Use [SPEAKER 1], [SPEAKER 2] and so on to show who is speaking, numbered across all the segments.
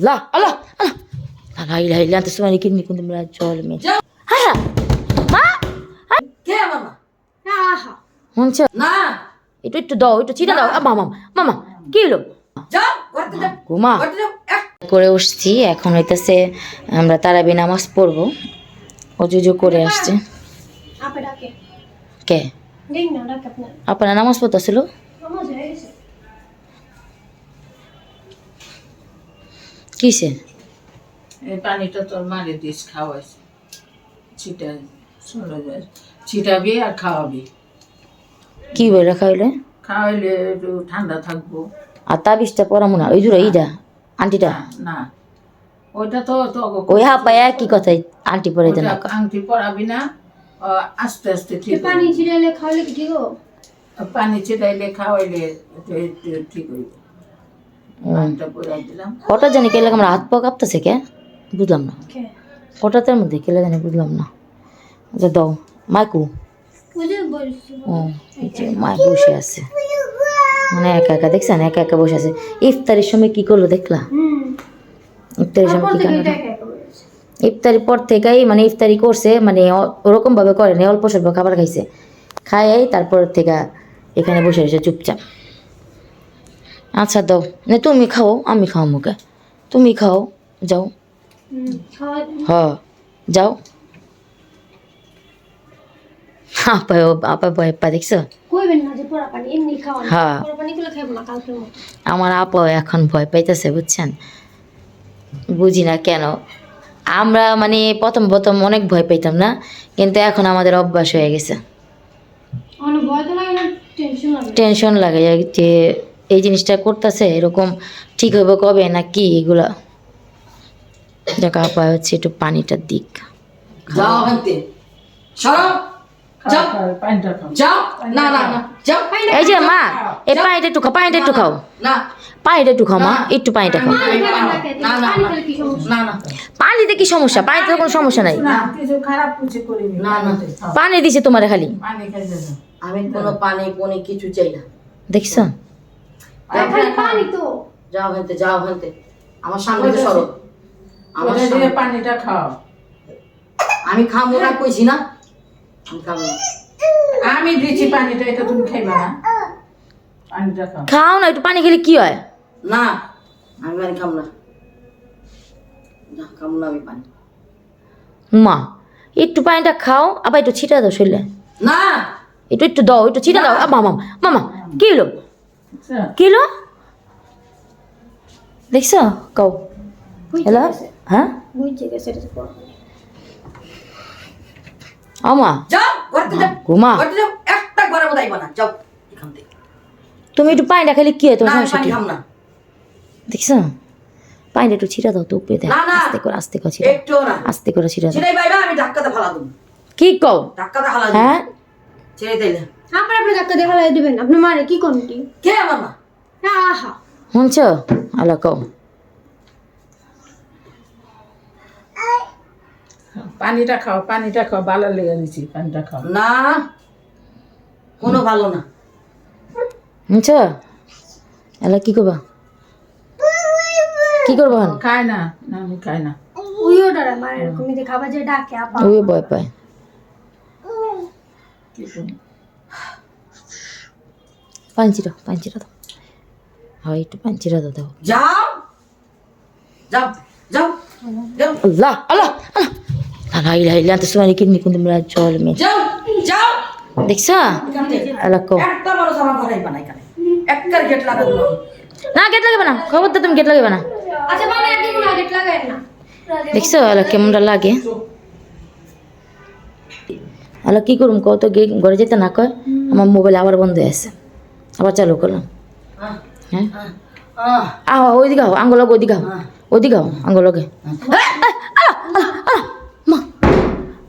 [SPEAKER 1] লা আল্লাহ আল্লাহ লা ইলাহা ইল্লা আনতা সুবহানাকা ইন্নী কুনতু মিনাজ জালিমিন হ্যাঁ মা
[SPEAKER 2] কে মামা
[SPEAKER 3] আহা
[SPEAKER 1] শুনছ
[SPEAKER 2] না
[SPEAKER 1] একটু একটু দাও একটু ছিটা দাও মামা মামা কি হলো
[SPEAKER 2] যাও ঘরতে যাও।
[SPEAKER 1] ঘুমা।
[SPEAKER 2] যাও।
[SPEAKER 1] করে উঠছি এখন হইতেছে আমরা তারাবি নামাজ পড়ব। অজুজু করে আসছে। কে?
[SPEAKER 3] আপনার।
[SPEAKER 1] নামাজ পড়তেছিল? কিসে?
[SPEAKER 4] এই পানিটা তোর মারে দিস খাওয়াইস ছিটা চলে যায় ছিটাবি আর খাওয়াবি।
[SPEAKER 1] কি বলে খাইলে
[SPEAKER 4] খাওয়াইলে একটু ঠান্ডা থাকব।
[SPEAKER 1] আর তাবিজটা পড়ামো না ওই জুড়ে এইটা আন্টিটা
[SPEAKER 4] না, ওইটা তো তো
[SPEAKER 1] ওই হাপা একই কথাই আন্টি পরে দেন
[SPEAKER 4] আংটি পরাবি না আস্তে আস্তে ঠিক
[SPEAKER 3] পানি ছিটালে খাওয়ালে কি ঠিক
[SPEAKER 4] পানি ছিটাইলে খাওয়াইলে ঠিক হইব
[SPEAKER 1] হঠাৎ জানি কেলে আমার হাত পা কাঁপতেছে কে? বুঝলাম না। হঠাৎের মধ্যে কেলে জানি বুঝলাম না। আচ্ছা দাও। মাইকু। ও মা বসে আছে। মানে একা একা দেখছেন? একা একা বসে আছে। ইফতারির সময় কি করল দেখলা? ইফতারির সময় কি
[SPEAKER 3] থেকে
[SPEAKER 1] কান্না
[SPEAKER 3] এটা একা একা বলেছে
[SPEAKER 1] ইফতারির পর থেকেই মানে ইফতারি করছে মানে অ- ওরকম ভাবে করে না অল্প স্বল্প খাবার খাইছে। খাই তারপর থেকে এখানে বসে রয়েছে চুপচাপ। আচ্ছা দাও। না তুমি খাও আমি খাও মুখে তুমি খাও যাও। হ যাও। আপা আপা ভয় পা দেখছ? হ্যাঁ। আমার আপা এখন ভয় পাইতেছে বুঝছেন? বুঝি না কেন। আমরা মানে প্রথম প্রথম অনেক ভয় পাইতাম না কিন্তু এখন আমাদের অভ্যাস হয়ে গেছে।
[SPEAKER 3] টেনশন লাগে
[SPEAKER 1] যে এই জিনিসটা করতেছে এরকম ঠিক হবে কবে না কি এগুলা? যাক আপা হচ্ছে একটু পানিটার দিক।
[SPEAKER 2] যাও হানতে সরো। যাও।
[SPEAKER 4] খাও, পানিটা খাও।
[SPEAKER 2] যাও। না না না।
[SPEAKER 1] এই যে মা এই পানিটা একটু খাও পানিটা একটু খাও।
[SPEAKER 2] না।
[SPEAKER 1] পানিটা একটু খাও মা একটু পানিটা খাও।
[SPEAKER 3] পানি খাবেন না খেতে
[SPEAKER 2] না, না,
[SPEAKER 3] পানি
[SPEAKER 2] না।
[SPEAKER 3] খেলে কি সমস্যা?
[SPEAKER 2] না না।
[SPEAKER 1] পানিতে কি সমস্যা? পানিতে তো কোনো সমস্যা নাই।
[SPEAKER 4] না কিছু খারাপ কিছু করিনি।
[SPEAKER 2] না, না।
[SPEAKER 4] খাও।
[SPEAKER 1] পানি দিছে তোমার খালি।
[SPEAKER 2] আমি কোনো পানি পানি কিছু চাই না।
[SPEAKER 1] দেখছ?
[SPEAKER 3] পানি তো।
[SPEAKER 2] যাও হানতে যাও হানতে। আমার সামনে দিয়ে সরো। আমার সামনে-
[SPEAKER 4] পানিটা খাও?
[SPEAKER 2] আমি খাব না কইছি না। আমি খাব না।
[SPEAKER 4] আমি দিচ্ছি পানিটা এটা তুমি খাইবা না। পানিটা খাও।
[SPEAKER 1] খাও না একটু পানি খেলে কি হয়?
[SPEAKER 2] না আমি পানি খাব না। না খাব না আমি পানি।
[SPEAKER 1] মা একটু পানিটা খাও আবার একটু ছিটা দাও শরীরে।
[SPEAKER 2] না!
[SPEAKER 1] একটু একটু দাও একটু ছিটা দাও। মামা মামা কি হলো?
[SPEAKER 4] বুঝছ?
[SPEAKER 1] কি হলো দেখছ? কও। হ্যালো? হ্যাঁ? আমা।
[SPEAKER 2] যাও ঘরতে যাও।
[SPEAKER 1] ঘুমা।
[SPEAKER 2] একটা না। যাও
[SPEAKER 1] তুমি একটু পানিটা খেলে কি হয়?
[SPEAKER 2] না
[SPEAKER 1] তোমার সমস্যা দেখছ? পানিটা একটু ছিটা দাও তো উপরে
[SPEAKER 2] না।
[SPEAKER 1] আস্তে করে আস্তে করে ছিটা আস্তে করে ছিটা দাও।
[SPEAKER 2] আমি ধাক্কাতে ফালা দেবো।
[SPEAKER 1] কি কও?
[SPEAKER 2] ধাক্কাতে ফালা
[SPEAKER 1] হ্যাঁ?
[SPEAKER 2] ছেড়ে দিলে।
[SPEAKER 3] আপনার আপনি ডাক্তার দেখা দিবেন। আপনি মারে কি কমটি?
[SPEAKER 2] কে আমার মা?
[SPEAKER 3] আহা।
[SPEAKER 1] শুনছ? আলা কও।
[SPEAKER 4] পানিটা খাও পানিটা খাও ভালো লেগে দিচ্ছি পানিটা খাও।
[SPEAKER 2] না কোনো ভালো না।
[SPEAKER 1] শুনছ? এলা কি করবা কি করবা?
[SPEAKER 4] খায় না না আমি খাই না।
[SPEAKER 3] ওইও ডরে মারে এরকম এই যে খাবার যে ডাকে আপা।
[SPEAKER 1] ওই ভয় পায়।
[SPEAKER 4] কি করব?
[SPEAKER 1] পাঞ্চিরা পাঞ্চিরা দাও। হয় একটু পাঞ্চিরা দাও দাও।
[SPEAKER 2] যাও। যাও যাও
[SPEAKER 1] আল্লাহ আল্লাহ আল্লাহ। ইলাহা ইল্লা আনতা সুবহানাকা ইন্নী কুনতু মিনাজ জালিমিন
[SPEAKER 2] যাও যাও।
[SPEAKER 1] দেখছা। আল্লাহ কও
[SPEAKER 2] একটা বড় সামান ঘরাই বানাই এখানে। একটার গেট লাগা দিল
[SPEAKER 1] না গেট লাগাবে না। খবরদার তুমি গেট লাগাবে না।
[SPEAKER 3] আচ্ছা মানে দিব না গেট লাগায় না।
[SPEAKER 1] দেখছ আল্লাহ কেমনটা লাগে? আল্লাহ কি করুম কত গে ঘরে যেতে না কয় আমার মোবাইল আবার বন্ধ হয়ে আছে। আবার চালু করলাম। হ্যাঁ?
[SPEAKER 2] আহ
[SPEAKER 1] ওইদিকে আহ আঙ্গুল লগে ওইদিকে আহ ওইদিকে আহ আঙ্গুল লগে মা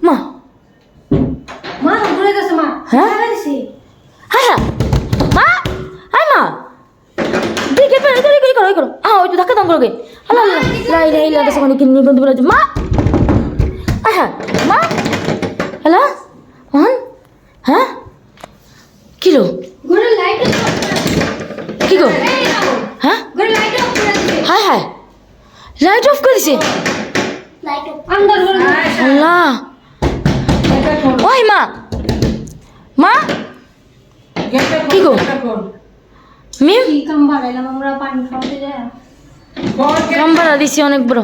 [SPEAKER 1] মা।
[SPEAKER 3] মা
[SPEAKER 1] হ্যাঁ? হ্যাঁ হ্যাঁ। মা হাই মা। তুই কে পেরে তুই করো এই করো। আহ ওই তো ধাক্কা দাম করোগে আল্লাহ লাই লাই লাই দেশে কোন কিন্নি কোন বলে মা। হ্যালো? হ্যাঁ? কিলো
[SPEAKER 3] ঘুরে লাইট
[SPEAKER 1] কি গো হ্যাঁ
[SPEAKER 3] ঘুরে লাইট অফ
[SPEAKER 1] করেছে। করে দিছে আল্লাহ। ওই মা। মা। কি গো? মিম? কাম ভাড়া দিছি অনেক বড়।